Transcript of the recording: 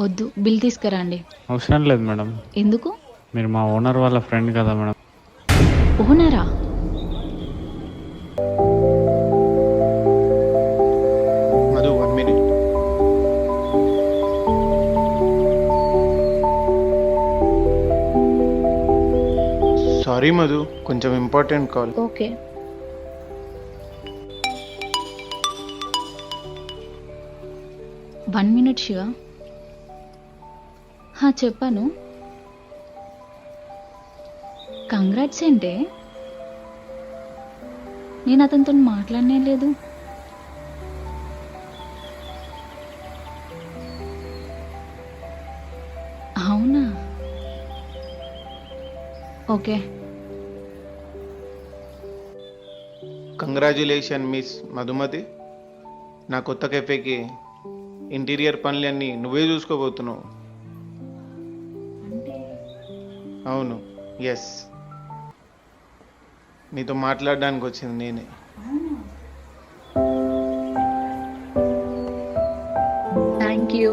వద్దు బిల్ తీసుకురండి. అవసరం లేదు మేడం. ఎందుకు? మీరు మా ఓనర్ వాళ్ళ ఫ్రెండ్ కదా madam. ఓనరా? Madhu one minute sorry Madhu. కొంచెం important call okay. One minute Shiva చెప్పాను. కంగ్రాట్స్ ఏంటే? నేను అతనితో మాట్లాడనే లేదు. అవునా? ఓకే. Congratulation miss Madhumathi. నా కొత్త కెఫేకి ఇంటీరియర్ పనులన్నీ నువ్వే చూసుకోబోతున్నావు. అవును. ఎస్ నీతో మాట్లాడడానికి వచ్చింది నేనే. Thank you